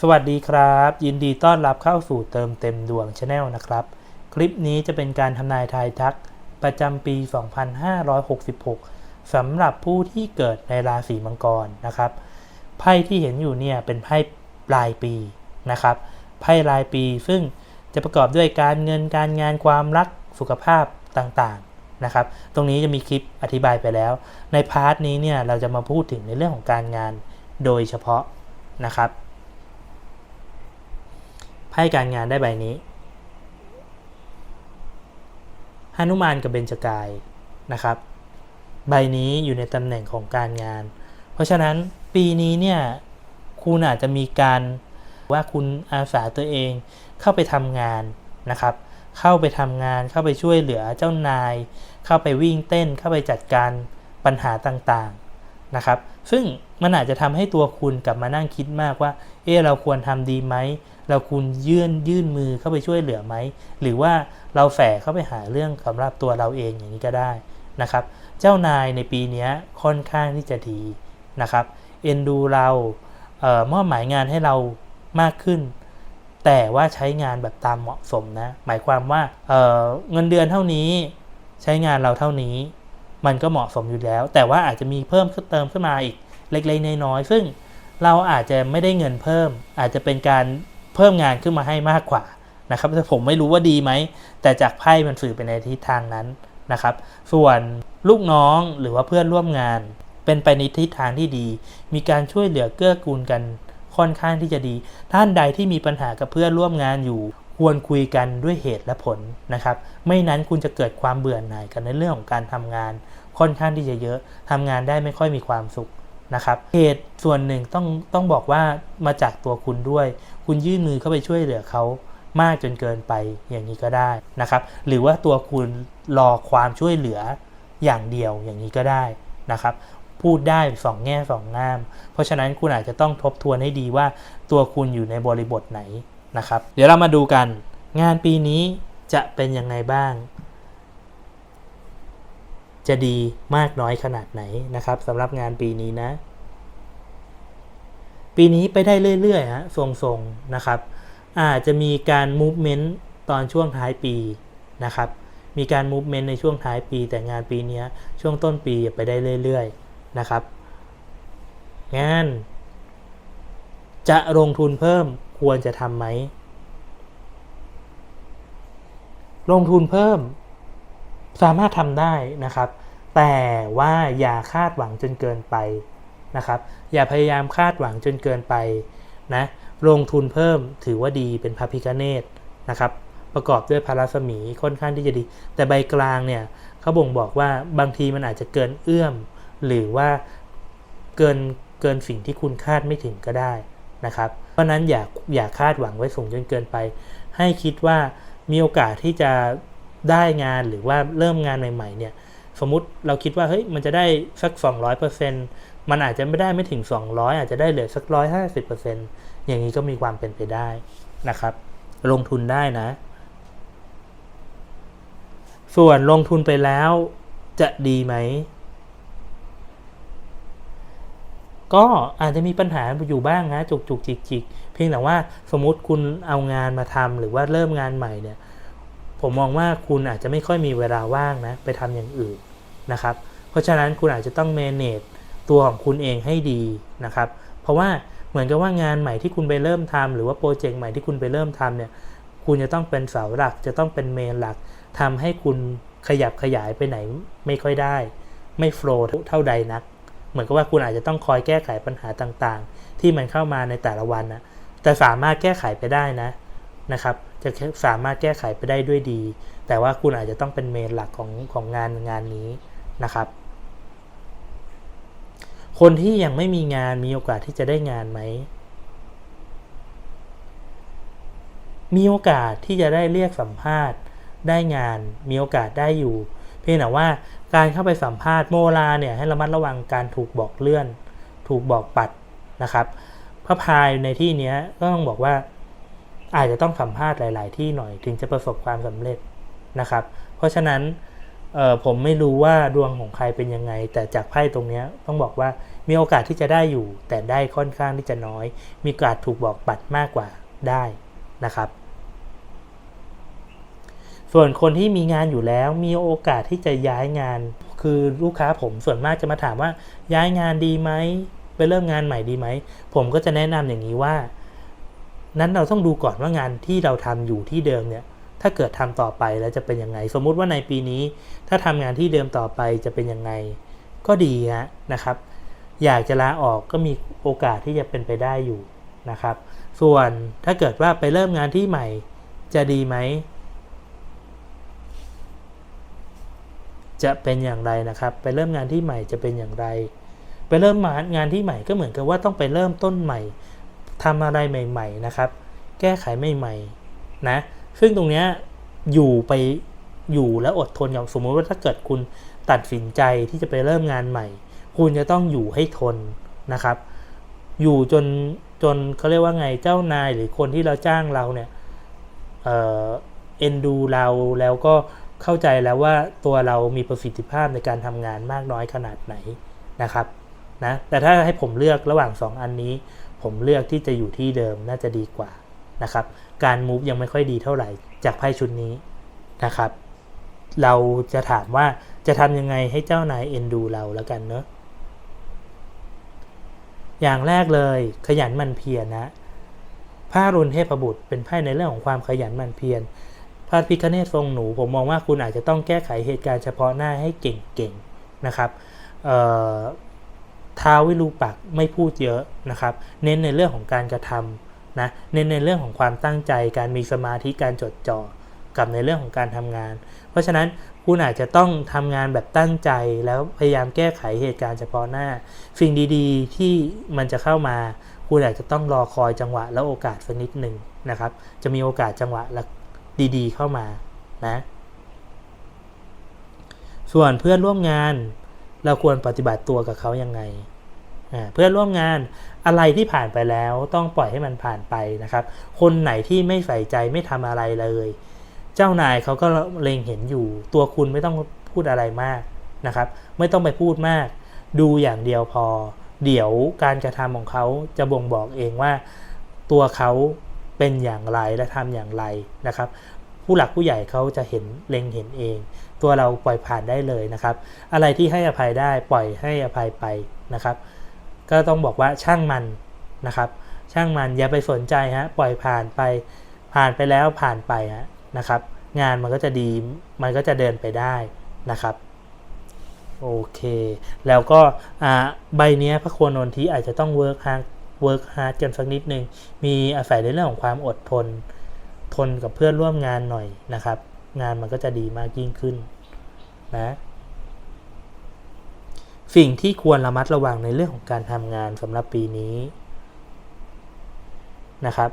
สวัสดีครับ ยินดีต้อนรับเข้าสู่เติมเต็มดวงชาแนลนะครับ คลิปนี้จะเป็นการทำนายทายทักประจำปี 2566สำหรับผู้ที่เกิดในราศีมังกรนะครับไพ่ที่เห็นอยู่เนี่ยเป็นไพ่ปลายปีนะครับไพ่รายปีซึ่งจะประกอบด้วยการเงินการงานความรักสุขภาพต่างๆนะครับ ตรงนี้จะมีคลิปอธิบายไปแล้ว ในพาร์ทนี้เนี่ยเราจะมาพูดถึงในเรื่องของการงานโดยเฉพาะนะครับ พ่การงานได้ใบนี้หนุมานกับเบญจกายนะครับ ใบนี้อยู่ในตำแหน่งของการงาน เพราะฉะนั้นปีนี้เนี่ยคุณอาจจะมีการว่าคุณอาสาตัวเองเข้าไปทำงานนะครับ เข้าไปทำงานเข้าไปช่วยเหลือเจ้านาย เข้าไปวิ่งเต้นเข้าไปจัดการปัญหาต่างๆนะครับ ซึ่ง มันอาจจะทำให้ตัวคุณกลับมานั่งคิดมากว่า เออเราควรทำดีไหม เราควรยื่นยื่นมือเข้าไปช่วยเหลือไหม หรือว่าเราแฝงเข้าไปหาเรื่องสำหรับตัวเราเองอย่างนี้ก็ได้นะครับ เจ้านายในปีนี้ค่อนข้างที่จะดีนะครับ เอ็นดูเราเออมอบหมายงานให้เรามากขึ้น แต่ว่าใช้งานแบบตามเหมาะสมนะ หมายความว่าเเงินเดือนเท่านี้ใช้งานเราเท่านี้ มันก็เหมาะสมอยู่แล้ว แต่ว่าอาจจะมีเพิ่มเติมขึ้นมาอีก เล็กๆน้อยๆซึ่งเราอาจจะไม่ได้เงินเพิ่ม อาจจะเป็นการเพิ่มงานขึ้นมาให้มากกว่านะครับแต่ผมไม่รู้ว่าดีไหม แต่จากไพ่มันสื่อไปในทิศทางนั้นนะครับ ส่วนลูกน้องหรือว่าเพื่อนร่วมงาน เป็นไปในทิศทางที่ดี มีการช่วยเหลือเกื้อกูลกันค่อนข้างที่จะดี ท่านใดที่มีปัญหากับเพื่อนร่วมงานอยู่ ควรคุยกันด้วยเหตุและผลนะครับ ไม่นั้นคุณจะเกิดความเบื่อหน่ายกันในเรื่องของการทำงาน ค่อนข้างที่จะเยอะทำงานได้ไม่ค่อยมีความสุข นะครับเหตุส่วนหนึ่งต้องต้องบอกว่ามาจากตัวคุณด้วย คุณยื่นมือเข้าไปช่วยเหลือเขามากจนเกินไปอย่างนี้ก็ได้นะครับ หรือว่าตัวคุณรอความช่วยเหลืออย่างเดียวอย่างนี้ก็ได้นะครับ พูดได้สองแง่สองงาม เพราะฉะนั้นคุณอาจจะต้องทบทวนให้ดีว่าตัวคุณอยู่ในบริบทไหนนะครับ เดี๋ยวเรามาดูกัน งานปีนี้จะเป็นยังไงบ้าง จะดีมากน้อยขนาดไหนนะครับสำหรับงานปีนี้นะ ปีนี้ไปได้เรื่อยๆฮะทรงๆนะครับ อาจจะมีการ movement ตอนช่วงท้ายปีนะครับมีการ movement ในช่วงท้ายปีแต่งานปีนี้ช่วงต้นปีไปได้เรื่อยๆนะครับ งานจะลงทุนเพิ่มควรจะทำไหม ลงทุนเพิ่ม สามารถทำได้นะครับ แต่ว่าอย่าคาดหวังจนเกินไปนะครับ อย่าพยายามคาดหวังจนเกินไปนะลงทุนเพิ่มถือว่าดีเป็นพระพิคเนตนะครับ ประกอบด้วยพาราสมีค่อนข้างที่จะดี แต่ใบกลางเนี่ยเขาบ่งบอกว่าบางทีมันอาจจะเกินเอื้อม หรือว่าเกินเกินสิ่งที่คุณคาดไม่ถึงก็ได้นะครับ เพราะนั้นอย่าอย่าคาดหวังไว้สูงจนเกินไป ให้คิดว่ามีโอกาสที่จะ ได้งานหรือว่าเริ่มงานใหม่ๆเนี่ยสมมุติเราคิดว่าเฮ้ยมันจะได้สัก 200%มันอาจจะไม่ได้ไม่ถึง 200 อาจจะได้เหลือสัก 150%อย่างนี้ก็มีความเป็นไปได้นะครับ ลงทุนได้นะ ส่วนลงทุนไปแล้วจะดีไหม ก็อาจจะมีปัญหาอยู่บ้างนะจุกจุกจิกจิกเพียงแต่ว่าสมมติคุณเอางานมาทำหรือว่าเริ่มงานใหม่เนี่ย ผมมองว่าคุณอาจจะไม่ค่อยมีเวลาว่างนะไปทำอย่างอื่นนะครับ เพราะฉะนั้นคุณอาจจะต้อง manage ตัวของคุณเองให้ดีนะครับ เพราะว่าเหมือนกับว่างานใหม่ที่คุณไปเริ่มทำหรือว่าโปรเจกต์ใหม่ที่คุณไปเริ่มทำเนี่ยคุณจะต้องเป็นเสาหลักจะต้องเป็นเมนหลักทำให้คุณขยับขยายไปไหนไม่ค่อยได้ ไม่โฟล์เท่าใดนัก เหมือนกับว่าคุณอาจจะต้องคอยแก้ไขปัญหาต่างๆ ที่มันเข้ามาในแต่ละวันนะแต่สามารถแก้ไขไปได้นะนะครับ จะสามารถแก้ไขไปได้ด้วยดี แต่ว่าคุณอาจจะต้องเป็นเมนหลักของของงานงานนี้นะครับ คนที่ยังไม่มีงานมีโอกาสที่จะได้งานไหม มีโอกาสที่จะได้เรียกสัมภาษณ์ ได้งานมีโอกาสได้อยู่ เพียงแต่ว่าการเข้าไปสัมภาษณ์โมลาเนี่ยให้ระมัดระวังการถูกบอกเลื่อน ถูกบอกปัดนะครับพระพายในที่นี้ก็ต้องบอกว่า อาจจะต้องสัมภาษณ์หลาย ๆ ที่หน่อยถึงจะประสบความสำเร็จนะครับ เพราะฉะนั้นผมไม่รู้ว่าดวงของใครเป็นยังไง แต่จากไพ่ตรงนี้ต้องบอกว่ามีโอกาสที่จะได้อยู่ แต่ได้ค่อนข้างที่จะน้อย มีโอกาสถูกบอกปัดมากกว่าได้นะครับ ส่วนคนที่มีงานอยู่แล้วมีโอกาสที่จะย้ายงาน คือลูกค้าผมส่วนมากจะมาถามว่าย้ายงานดีไหมไปเริ่มงานใหม่ดีไหม ผมก็จะแนะนำอย่างนี้ว่า นั้นเราต้องดูก่อนว่างานที่เราทำอยู่ที่เดิมเนี่ยถ้าเกิดทำต่อไปแล้วจะเป็นยังไง สมมุติว่าในปีนี้ ถ้าทำงานที่เดิมต่อไปจะเป็นยังไง ก็ดีฮะนะครับ อยากจะลาออกก็มีโอกาสที่จะเป็นไปได้อยู่นะครับ ส่วนถ้าเกิดว่าไปเริ่มงานที่ใหม่จะดีไหมจะเป็นอย่างไรนะครับ ไปเริ่มงานที่ใหม่จะเป็นอย่างไร ไปเริ่มงานที่ใหม่ก็เหมือนกับว่าต้องไปเริ่มต้นใหม่ ทำอะไรใหม่ ๆนะครับ แก้ไขใหม่ๆนะซึ่งตรงเนี้ยอยู่ไปอยู่แล้วอดทนอย่างสมมติว่าถ้าเกิดคุณตัดสินใจที่จะไปเริ่มงานใหม่ คุณจะต้องอยู่ให้ทนนะครับ อยู่จนจนเขาเรียกว่าไงเจ้านายหรือคนที่เราจ้างเราเนี่ยเออเอ็นดูเราแล้วก็เข้าใจแล้วว่าตัวเรามีประสิทธิภาพในการทำงานมากน้อยขนาดไหนนะครับนะแต่ถ้าให้ผมเลือกระหว่าง 2 อันนี้ ผมเลือกที่จะอยู่ที่เดิมน่าจะดีกว่านะครับ การมูฟยังไม่ค่อยดีเท่าไหร่จากไพ่ชุดนี้นะครับ เราจะถามว่าจะทำยังไงให้เจ้านายเอ็นดูเราแล้วกันเนอะอย่างแรกเลยขยันมันเพียรนะผ้ารุนเทพบุตรเป็นไพ่ในเรื่องของความขยันมันเพียรพระพิคเนตทรงหนู ผมมองว่าคุณอาจจะต้องแก้ไขเหตุการณ์เฉพาะหน้าให้เก่งๆนะครับ ท้าวิรูปักไม่พูดเยอะนะครับ เน้นในเรื่องของการกระทำนะเน้นในเรื่องของความตั้งใจ การมีสมาธิการจดจ่อกับในเรื่องของการทำงาน เพราะฉะนั้นคุณอาจจะต้องทำงานแบบตั้งใจแล้วพยายามแก้ไขเหตุการณ์เฉพาะหน้า สิ่งดีๆ ที่มันจะเข้ามา คุณอาจจะต้องรอคอยจังหวะและโอกาสสักนิดหนึ่งนะครับ จะมีโอกาสจังหวะและดีๆ เข้ามานะส่วนเพื่อนร่วมงาน เราควรปฏิบัติตัวกับเขายังไงเพื่อนร่วมงานอะไรที่ผ่านไปแล้วต้องปล่อยให้มันผ่านไปนะครับ คนไหนที่ไม่ใส่ใจไม่ทำอะไรเลย เจ้านายเขาก็เล็งเห็นอยู่ ตัวคุณไม่ต้องพูดอะไรมากนะครับ ไม่ต้องไปพูดมาก ดูอย่างเดียวพอ เดี๋ยวการกระทำของเขาจะบ่งบอกเองว่า ตัวเขาเป็นอย่างไรและทำอย่างไรนะครับ ผู้หลักผู้ใหญ่เขาจะเห็นเล็งเห็นเอง ตัวเราปล่อยผ่านได้เลยนะครับ อะไรที่ให้อภัยได้ปล่อยให้อภัยไปนะครับ ก็ต้องบอกว่าช่างมันนะครับ ช่างมันอย่าไปสนใจฮะปล่อยผ่านไปผ่านไปแล้วผ่านไปฮะนะครับ งานมันก็จะดีมันก็จะเดินไปได้นะครับโอเค แล้วก็ใบนี้พระโคนนทีอาจจะต้องเวิร์กฮาร์ดเวิร์กฮาร์ดกันสักนิดนึง มีอาศัยในเรื่องของความอดทน ทนกับเพื่อนร่วมงานหน่อยนะครับ งานมันก็จะดีมากยิ่งขึ้นนะสิ่งที่ควรระมัดระวังในเรื่องของการทำงานสำหรับปีนี้นะครับ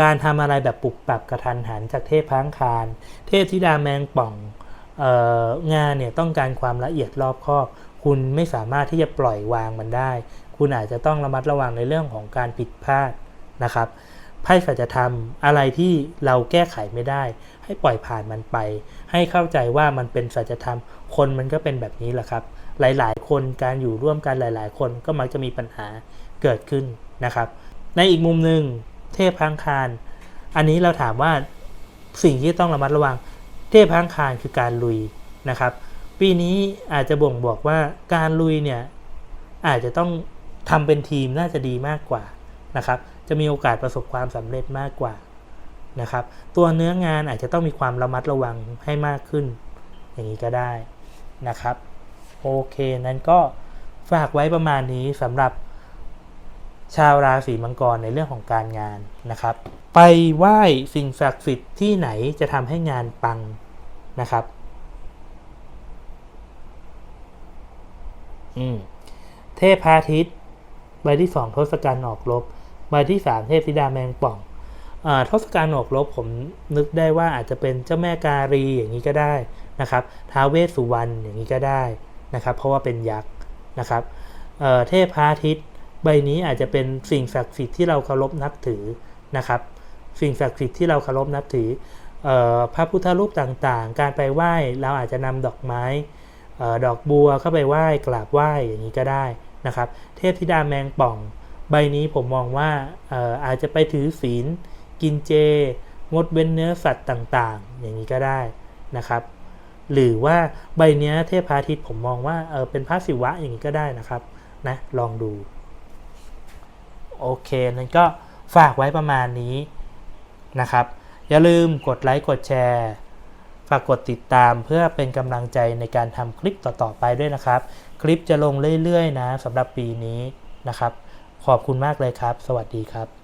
การทำอะไรแบบปุบปรับกระทันหันจากเทพพังคาร เทพธิดาแมงป่องอองานเนี่ยต้องการความละเอียดรอบคอบ คุณไม่สามารถที่จะปล่อยวางมันได้ คุณอาจจะต้องระมัดระวังในเรื่องของการผิดพลาดนะครับ ไพ่สัจธรรม อะไรที่เราแก้ไขไม่ได้ ให้ปล่อยผ่านมันไป ให้เข้าใจว่ามันเป็นสัจธรรม คนมันก็เป็นแบบนี้แหละครับ หลายๆ คนการอยู่ร่วมกันหลาย ๆ คนก็มักจะมีปัญหาเกิดขึ้นนะครับ ในอีกมุมหนึ่งเทพพังคารอันนี้เราถามว่าสิ่งที่ต้องระมัดระวัง เทพพังคารคือการลุยนะครับ ปีนี้อาจจะบ่งบอกว่าการลุยเนี่ยอาจจะต้องทำเป็นทีมน่าจะดีมากกว่านะครับ จะมีโอกาสประสบความสำเร็จมากกว่านะครับ ตัวเนื้องานอาจจะต้องมีความระมัดระวังให้มากขึ้น อย่างนี้ก็ได้นะครับ โอเค นั้นก็ฝากไว้ประมาณนี้สำหรับชาวราศีมังกรในเรื่องของการงานนะครับ ไปไหว้สิ่งศักดิ์สิทธิ์ที่ไหนจะทำให้งานปังนะครับ อืม เทพพาทิตย์ใบที่สองทศกัณฐ์ออกรบ ใบที่สามเทพธิดาแมงป่องอทศกัณฐ์ออกรบผมนึกได้ว่าอาจจะเป็นเจ้าแม่การีอย่างนี้ก็ได้นะครับท้าเวสสุวรรณอย่างนี้ก็ได้นะครับ เพราะว่าเป็นยักษ์นะครับเทพพระอาทิตย์ ใบนี้อาจจะเป็นสิ่งศักดิ์สิทธิ์ที่เราเคารพนับถือนะครับ สิ่งศักดิ์สิทธิ์ที่เราเคารพนับถือพระพุทธรูปต่างๆ การไปไหว้เราอาจจะนำดอกไม้ดอกบัวเข้าไปไหว้กราบไหว้อย่างนี้ก็ได้นะครับ เทพธิดาแมงป่อง ใบนี้ผมมองว่าอาจจะไปถือศีล กินเจ งดเว้นเนื้อสัตว์ต่างๆ อย่างนี้ก็ได้นะครับ หรือว่าใบเนี้ยเทพพระอาทิตย์ผมมองว่าเเป็นพระศิวะอย่างนี้ก็ได้นะครับนะลองดู โอเคนั้นก็ฝากไว้ประมาณนี้นะครับ อย่าลืมกดไลค์กดแชร์ฝากกดติดตามเพื่อเป็นกำลังใจในการทำคลิปต่อๆไปด้วยนะครับ คลิปจะลงเรื่อยๆนะสำหรับปีนี้นะครับ ขอบคุณมากเลยครับ สวัสดีครับ